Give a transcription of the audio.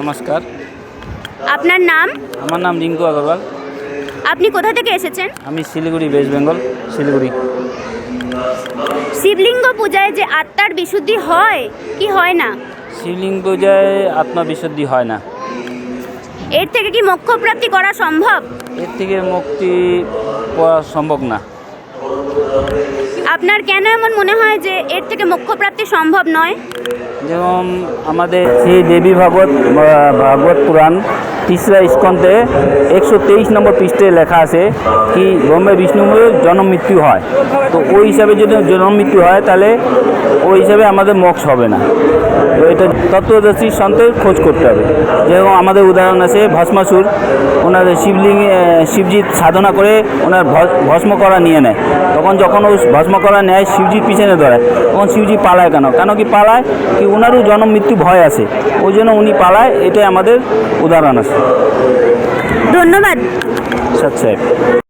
নমস্কার। আপনার নাম? আমার নাম রিঙ্কু আগরওয়াল। আপনি কোথা থেকে এসেছেন? আমি শিলিগুড়ি ওয়েস্ট বেঙ্গল শিলিগুড়ি। শিবলিঙ্গ পূজায় যে আত্মার বিশুদ্ধি হয় কি হয় না? শিবলিঙ্গ পূজায় আত্মা বিশুদ্ধি হয় না। এর থেকে কি মোক্ষ প্রাপ্তি করা সম্ভব? এর থেকে মুক্তি পাওয়া সম্ভব না। আপনার কেন এমন মনে হয় যে এর থেকে মোক্ষ প্রাপ্তি সম্ভব নয়? যেমন আমাদের শ্রী দেবী ভাগবত ভাগবত পুরাণ তিসরা স্কন্ধে একশো তেইশ নম্বর পৃষ্ঠে লেখা আছে কি ব্রহ্মে জন্ম মৃত্যু হয়। তো ওই হিসাবে যদি জন্ম মৃত্যু হয়, তাহলে ওই হিসাবে আমাদের মোক্ষ হবে না। তো এটা তত্ত্বদর্শী সন্তের খোঁজ করতে হবে। যেরকম আমাদের উদাহরণ আছে ভস্মাসুর, ওনার শিবলিঙ্গ শিবজি সাধনা করে ওনার ভস- ভস্ম করা নিয়ে নেয়। তখন যখন ও ভস্ম করা নেয় শিবজির পিছনে ধরে তখন শিবজি পালায় কেন? কেন কি পালায়? কি ওনারও জন্ম মৃত্যু ভয় আছে। ওই জন্য উনি পালায়, এটাই আমাদের উদাহরণ আছে। ধন্যবাদ। সাহেব।